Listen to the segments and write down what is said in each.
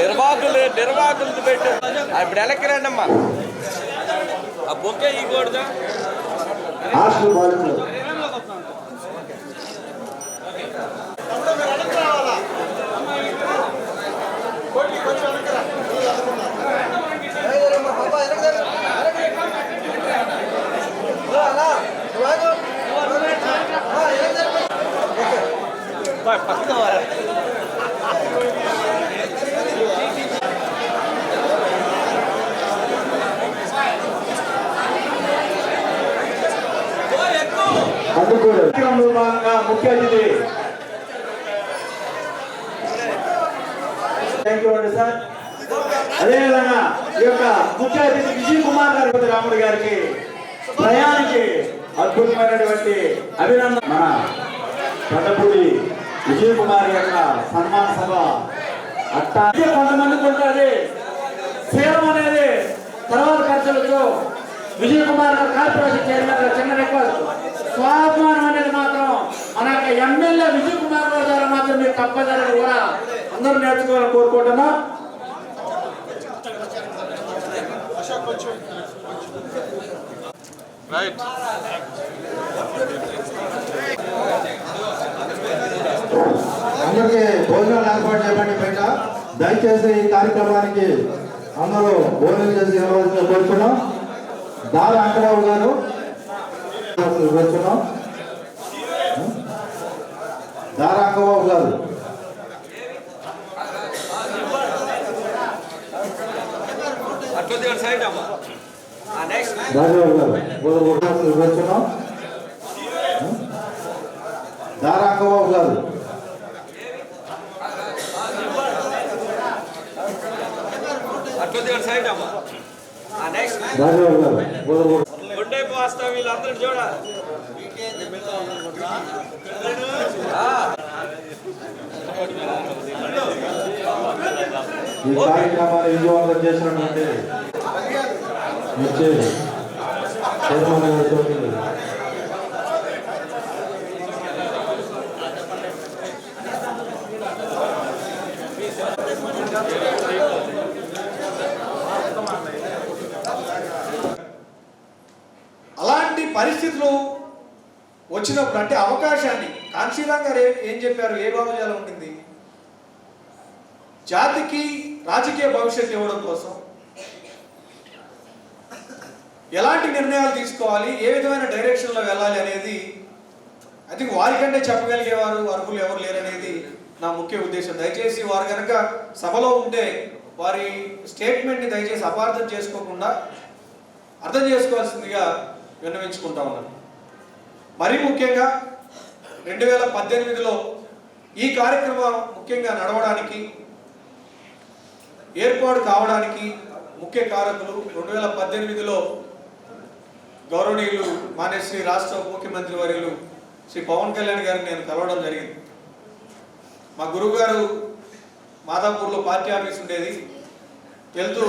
నిర్వాహకులు నిర్వాహకులు పెట్టు. ఇప్పుడు వెనక్కి రండి అమ్మా ఆ బొక్కే ఇవ్వకూడదా? హాస్టల్ బాధితులు ముఖ్య అతిథి. థ్యాంక్ యూ అండి సార్ అదేవిధంగా ఈ యొక్క ముఖ్య అతిథి విజయ్ కుమార్ గారి రాముడు గారికి ప్రయాణికి అద్భుతమైనటువంటి అభినందన. మన పెద్దపూడి విజయ్ కుమార్ యొక్క సన్మాన సభ అట్టా కొంతమందికి ఉంటుంది సేలం అనేది తర్వాత ఖర్చులతో విజయ్ కుమార్ గారు కార్పొరేషన్ చైర్మన్ గారు చిన్న రిక్వెస్ట్. స్వాభిమానం అనేది మాత్రం మన యొక్క ఎమ్మెల్యే విజయ్ కుమార్ గారి ద్వారా మాత్రం మీరు తప్పనిసరిగా కూడా అందరూ నేర్చుకోవాలని కోరుకుంటున్నాం. రైట్ అందరికీ భోజనాలు ఏర్పాటు చేయమని బయట దయచేసి ఈ కార్యక్రమానికి అందరూ భోజనం చేసి ఇవ్వవలసిన కోరుతున్నాం దార అంకరావు గారు కోరుతున్నాం దార అంకబాబు గారు. రాజబాబు గారు భోజనం కోరుతున్నాం దార అంకబాబు గారు. రాజబాబు గారు భోజనం గుండె పోస్తా వీళ్ళందరూ చూడ. ఈ కార్యక్రమాన్ని విజయవంతం చేసినటువంటి చైర్మన్ గారితో పరిస్థితులు వచ్చినప్పుడు అంటే అవకాశాన్ని కాంశీరామ్ గారు ఏం- ఏం చెప్పారు? ఏ భావజాలం ఉండింది? జాతికి రాజకీయ భవిష్యత్తు ఇవ్వడం కోసం ఎలాంటి నిర్ణయాలు తీసుకోవాలి? ఏ విధమైన డైరెక్షన్లో వెళ్ళాలి అనేది అది వారికంటే చెప్పగలిగేవారు అర్హులు ఎవరు లేరనేది నా ముఖ్య ఉద్దేశం. దయచేసి వారు కనుక సభలో ఉంటే వారి స్టేట్మెంట్ని దయచేసి అపార్థం చేసుకోకుండా అర్థం చేసుకోవాల్సిందిగా విన్నవించుకుంటా ఉన్నాను. మరీ ముఖ్యంగా రెండు వేల పద్దెనిమిదిలో ఈ కార్యక్రమం ముఖ్యంగా నడవడానికి ఏర్పాటు కావడానికి ముఖ్య కారకులు రెండు వేల పద్దెనిమిదిలో గౌరవనీయులు మానేశ్రీ రాష్ట్ర ముఖ్యమంత్రి వర్యులు శ్రీ పవన్ కళ్యాణ్ గారిని నేను కలవడం జరిగింది. మా గురువుగారు మాదాపూర్లో పార్టీ ఆఫీస్ ఉండేది. వెళ్తూ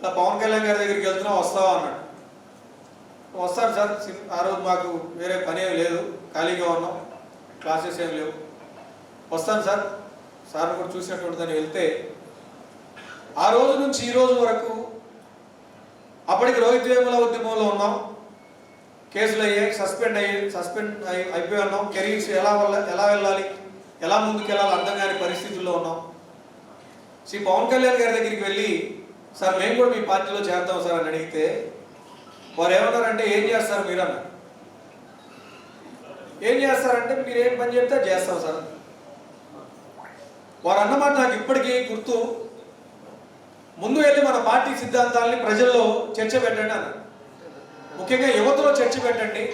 ఇలా పవన్ కళ్యాణ్ గారి దగ్గరికి వెళ్తున్నాం వస్తావా? అన్నాడు. వస్తాను సార్ ఆ రోజు మాకు వేరే పని ఏం లేదు ఖాళీగా ఉన్నాం క్లాసెస్ ఏం లేవు. వస్తాను సార్ సార్ కూడా చూసినటువంటిదని వెళ్తే ఆ రోజు నుంచి ఈ రోజు వరకు అప్పటికి రోహిత్ వేముల ఉద్యమంలో ఉన్నాం. కేసులు అయ్యాయి సస్పెండ్ అయ్యి సస్పెండ్ అయి అయిపోయి ఉన్నాం. కెరీర్స్ ఎలా వల్ల ఎలా వెళ్ళాలి ఎలా ముందుకు వెళ్ళాలి అర్థం కాని పరిస్థితుల్లో ఉన్నాం. శ్రీ పవన్ కళ్యాణ్ గారి దగ్గరికి వెళ్ళి సార్ మేము కూడా మీ పార్టీలో చేద్దాం సార్ అని అడిగితే వారు ఏమన్నారంటే ఏం చేస్తారు మీరు అన్నారు ఏం చేస్తారంటే మీరు ఏం పని చెప్తే చేస్తాం సార్. వారు అన్నమాట నాకు ఇప్పటికీ గుర్తు. ముందు వెళ్ళి మన పార్టీ సిద్ధాంతాలని ప్రజల్లో చర్చ పెట్టండి అన్నారు ముఖ్యంగా యువతలో చర్చ పెట్టండి.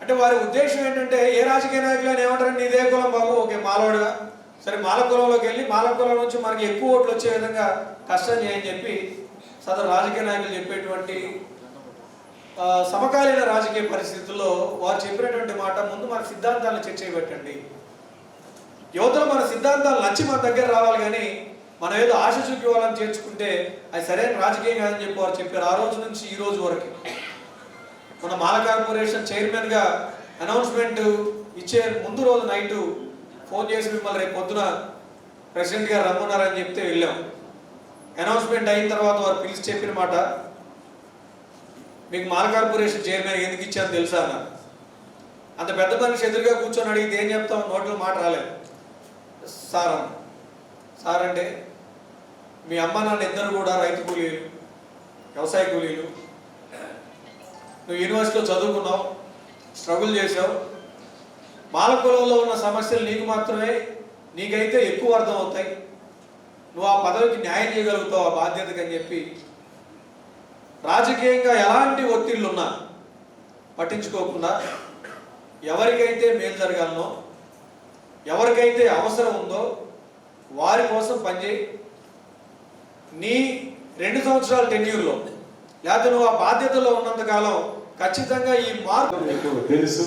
అంటే వారి ఉద్దేశం ఏంటంటే ఏ రాజకీయ నాయకులు అని ఏమంటారంటే ఇదే కులం బాబు ఓకే మాలవాడుగా సరే మాల కులంలోకి వెళ్ళి మాల కులం నుంచి మనకి ఎక్కువ ఓట్లు వచ్చే విధంగా కష్టం చేయని చెప్పి సదరు రాజకీయ నాయకులు చెప్పేటువంటి సమకాలీన రాజకీయ పరిస్థితుల్లో వారు చెప్పినటువంటి మాట ముందు మన సిద్ధాంతాలను చర్చ పెట్టండి యువతలో మన సిద్ధాంతాలు నచ్చి మన దగ్గర రావాలి కానీ మనం ఏదో ఆశ చూపి వాళ్ళని చేర్చుకుంటే అది సరైన రాజకీయం కాదని చెప్పి వారు చెప్పారు ఆ రోజు నుంచి ఈ రోజు వరకు. మన మాల కార్పొరేషన్ చైర్మన్గా అనౌన్స్మెంట్ ఇచ్చే ముందు రోజు నైట్ ఫోన్ చేసి మిమ్మల్ని రేపు పొద్దున ప్రెసిడెంట్ గారు రమ్మన్నారని చెప్తే వెళ్ళాం. అనౌన్స్మెంట్ అయిన తర్వాత వారు పిలిచి చెప్పిన మాట మీకు మాల కార్పొరేషన్ చైర్మన్ ఎందుకు ఇచ్చారో తెలుసా అన్న? అంత పెద్ద మనిషి ఎదురుగా కూర్చొని అడిగితే ఏం చెప్తాం నోట్లో మాట రాలేదు. సార్ అన్న. సార్ అంటే మీ అమ్మ నాన్న ఇద్దరు కూడా రైతు కూలీలు వ్యవసాయ కూలీలు. నువ్వు యూనివర్సిటీలో చదువుకున్నావు స్ట్రగుల్ చేసావు మాల కులంలో ఉన్న సమస్యలు నీకు మాత్రమే నీకైతే ఎక్కువ అర్థం అవుతాయి నువ్వు ఆ పదవికి న్యాయం చేయగలుగుతావు ఆ బాధ్యతకి అని చెప్పి రాజకీయంగా ఎలాంటి ఒత్తిళ్ళు ఉన్నా పట్టించుకోకుండా ఎవరికైతే మేలు జరగాలనో ఎవరికైతే అవసరం ఉందో వారి కోసం పనిచేయి. నీ రెండు సంవత్సరాల టెన్యూర్లో లేకపోతే నువ్వు ఆ బాధ్యతలో ఉన్నంతకాలం ఖచ్చితంగా ఈ మార్పు మీకు తెలుసు.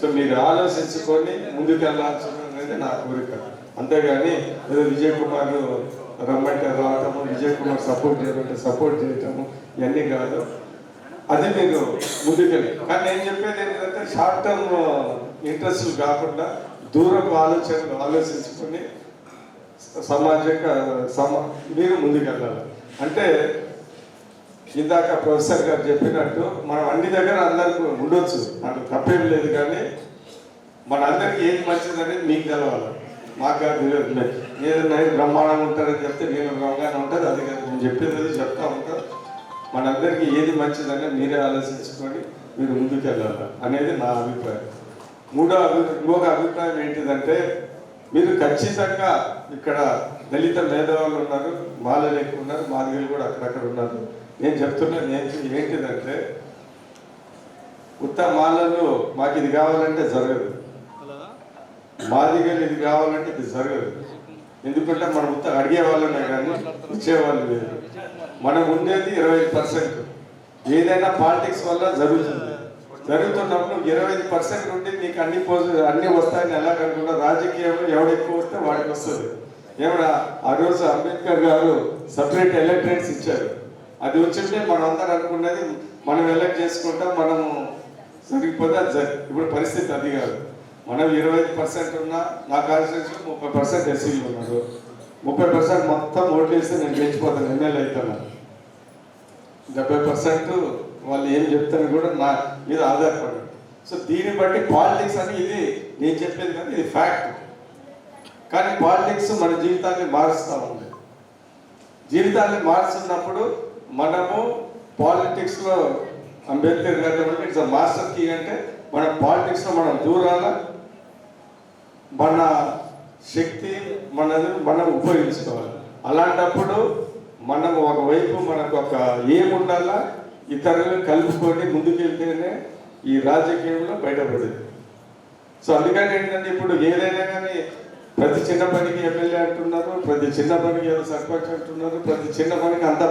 సో మీరు ఆలోచించుకొని ముందుకెళ్ళాల్సిన నా కోరిక. అంతేగాని ఏదో విజయ్ కుమార్ రమ్మంటే రావటము విజయ్ కుమార్ సపోర్ట్ చేయమంటే సపోర్ట్ చేయటము ఇవన్నీ కాదు. అది మీరు ముందుకెళ్ళి. కానీ నేను చెప్పేది ఏంటంటే షార్ట్ టర్మ్ ఇంట్రెస్ట్ కాకుండా దూరపు ఆలోచనలు ఆలోచించుకొని సమాజంగా సమా మీరు ముందుకెళ్ళాలి. అంటే ఇందాక ప్రొఫెసర్ గారు చెప్పినట్టు మనం అన్ని దగ్గర అందరికి ఉండొచ్చు. నాకు తప్పేం లేదు కానీ మన అందరికి ఏది మంచిదని మీకు తెలవాలి. మాకు కాదు తెలియదు. ఏదైనా బ్రహ్మాండంగా ఉంటారని చెప్తే నేను బ్రహ్మాండంగా ఉంటుంది అది కాదు. నేను చెప్పేది చెప్తా ఉంటా. మనందరికీ ఏది మంచిదని మీరే ఆలోచించుకొని మీరు ముందుకు వెళ్ళాలి అనేది నా అభిప్రాయం. మూడో అభి ఇంకొక అభిప్రాయం ఏంటిదంటే మీరు ఖచ్చితంగా ఇక్కడ దళిత మేధావులు ఉన్నారు మాలలు ఎక్కువ ఉన్నారు మాదిగలు కూడా అక్కడక్కడ ఉన్నారు. నేను చెప్తున్నాను ఏంటి ఏంటిదంటే ఉత్త మాలలు మాకు ఇది కావాలంటే జరగదు. మాదిగలు ఇది కావాలంటే ఇది జరగదు. ఎందుకంటే మనం ఉత్త అడిగే వాళ్ళనే కానీ ఇచ్చేవాళ్ళు లేదు. మనం ఉండేది ఇరవై పర్సెంట్. ఏదైనా పాలిటిక్స్ వల్ల జరుగుతుంది. జరుగుతున్నప్పుడు ఇరవై ఐదు పర్సెంట్ నుండి నీకు అన్ని పోజు అన్ని వస్తాయని ఎలా కనుకుంటా రాజకీయంలో ఎవడు ఎక్కువ వస్తే వాడికి వస్తుంది. ఏమన్నా ఆ రోజు అంబేద్కర్ గారు సపరేట్ ఎలక్ట్రేట్స్ ఇచ్చారు. అది వచ్చింటే మనం అందరం అనుకున్నది మనం ఎలక్ట్ చేసుకుంటాం మనము సరిపోతే ఇప్పుడు పరిస్థితి అది కాదు. మనం ఇరవై ఐదు పర్సెంట్ ఉన్నా నా కాన్స్టిట్యూషన్ ముప్పై పర్సెంట్ ఎస్సీలు ఉన్నారు. ముప్పై పర్సెంట్ మొత్తం ఓట్లు వేస్తే నేను గెలిచిపోతాను ఎమ్మెల్యే అవుతున్నాను డెబ్బై పర్సెంట్ వాళ్ళు ఏం చెప్తారని కూడా నా మీద ఆధారపడి సో దీన్ని బట్టి పాలిటిక్స్ అని ఇది నేను చెప్పేది కానీ ఇది ఫ్యాక్ట్. కానీ పాలిటిక్స్ మన జీవితాన్ని మారుస్తూ ఉంది. జీవితాన్ని మారుస్తున్నప్పుడు మనము పాలిటిక్స్లో అంబేద్కర్ గారు ఇట్స్ ఇట్స్ మాస్టర్ కీ అంటే మన పాలిటిక్స్లో మనం దూరాల? మన శక్తి మనది మనం ఉపయోగించుకోవాలి. అలాంటప్పుడు మనం ఒకవైపు మనకు ఒక ఏముండాలా ఇతరులను కలుపుకొని ముందుకెళ్తేనే ఈ రాజకీయంలో బయటపడేది. సో అందుకని ఏంటంటే ఇప్పుడు ఏదైనా కానీ ప్రతి చిన్న పనికి ఎమ్మెల్యే అంటున్నారు ప్రతి చిన్న పనికి ఏదో సర్పంచ్ అంటున్నారు ప్రతి చిన్న పనికి అంతా